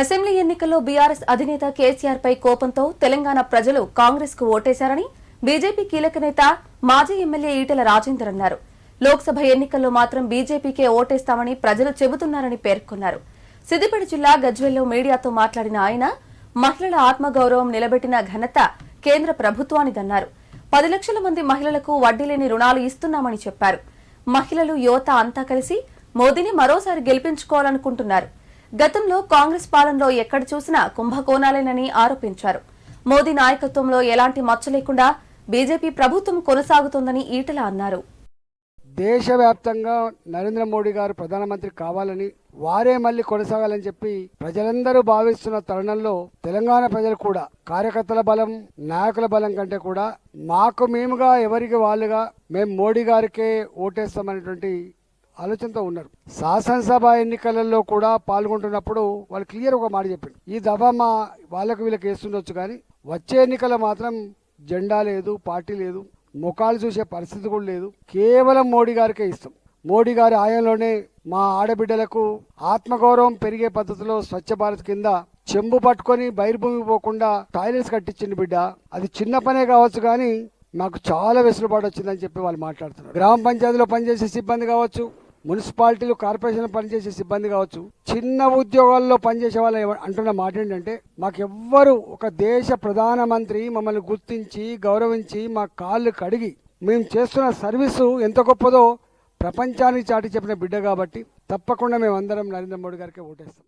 Assembly ఎన్నికల్లో BRS అధినేత కేసీఆర్ పై కోపంతో తెలంగాణ ప్రజలు కాంగ్రెస్కు ఓటేశారని బీజేపీ కీలక నేత మాజీ ఎమ్మెల్యే ఈటెల రాజేందర్ అన్నారు. లోక్సభ ఎన్నికల్లో మాత్రం బీజేపీకే ఓటేస్తామని ప్రజలు చెబుతున్నారని పేర్కొన్నారు. సిద్దిపేట జిల్లా గజ్వెల్లో మీడియాతో మాట్లాడిన ఆయన మహిళల ఆత్మగౌరవం నిలబెట్టిన ఘనత కేంద్ర ప్రభుత్వానిదన్నారు పది లక్షల మంది మహిళలకు వడ్డీ లేని రుణాలు ఇస్తున్నామని చెప్పారు. మహిళలు యువత అంతా కలిసి మోదీని మరోసారి గెలిపించుకోవాలనుకుంటున్నారు. గతంలో కాంగ్రెస్ పాలనలో ఎక్కడ చూసినా కుంభకోణాలేనని ఆరోపించారు. మోదీ నాయకత్వంలో ఎలాంటి మచ్చ లేకుండా బీజేపీ ప్రభుత్వం కొనసాగుతోందని ఈటల అన్నారు. దేశవ్యాప్తంగా నరేంద్ర మోడీ గారు ప్రధానమంత్రి కావాలని వారే మళ్ళీ కొనసాగాలని చెప్పి ప్రజలందరూ భావిస్తున్న తరుణంలో తెలంగాణ ప్రజలు కూడా కార్యకర్తల బలం నాయకుల బలం కంటే కూడా మాకు మేముగా ఎవరికి వాళ్ళుగా మేము మోడీ గారికే ఓటేస్తామనేటువంటి ఆలోచనతో ఉన్నారు. శాసనసభ ఎన్నికలలో కూడా పాల్గొంటున్నప్పుడు వాళ్ళు క్లియర్ ఒక మాట చెప్పింది ఈ దఫా మా వాళ్ళకు వీళ్ళకి వేస్తుండొచ్చు కానీ వచ్చే ఎన్నికల మాత్రం జెండా లేదు పార్టీ లేదు ముఖాలు చూసే పరిస్థితి కూడా లేదు. కేవలం మోడీ గారికే ఇస్తాం మోడీ గారి ఆయంలోనే మా ఆడబిడ్డలకు ఆత్మగౌరవం పెరిగే పద్ధతిలో స్వచ్ఛ భారత్ కింద చెంబు పట్టుకొని బహిర్భూమి పోకుండా టాయిలెట్స్ కట్టించింది బిడ్డ. అది చిన్న పనే కావచ్చు కానీ మాకు చాలా వెసులుబాటు వచ్చిందని చెప్పి వాళ్ళు మాట్లాడుతున్నారు. గ్రామ పంచాయతీలో పనిచేసే సిబ్బంది కావచ్చు మున్సిపాలిటీలు కార్పొరేషన్ పనిచేసే సిబ్బంది కావచ్చు చిన్న ఉద్యోగాల్లో పనిచేసే వాళ్ళు అంటున్న మాట ఏంటంటే మాకు ఎవ్వరు ఒక దేశ ప్రధానమంత్రి మమ్మల్ని గుర్తించి గౌరవించి మా కాళ్ళు కడిగి మేము చేస్తున్న సర్వీసు ఎంత గొప్పదో ప్రపంచానికి చాటి చెప్పిన బిడ్డ కాబట్టి తప్పకుండా మేము అందరం నరేంద్ర మోడీ గారికి ఓటేస్తాం.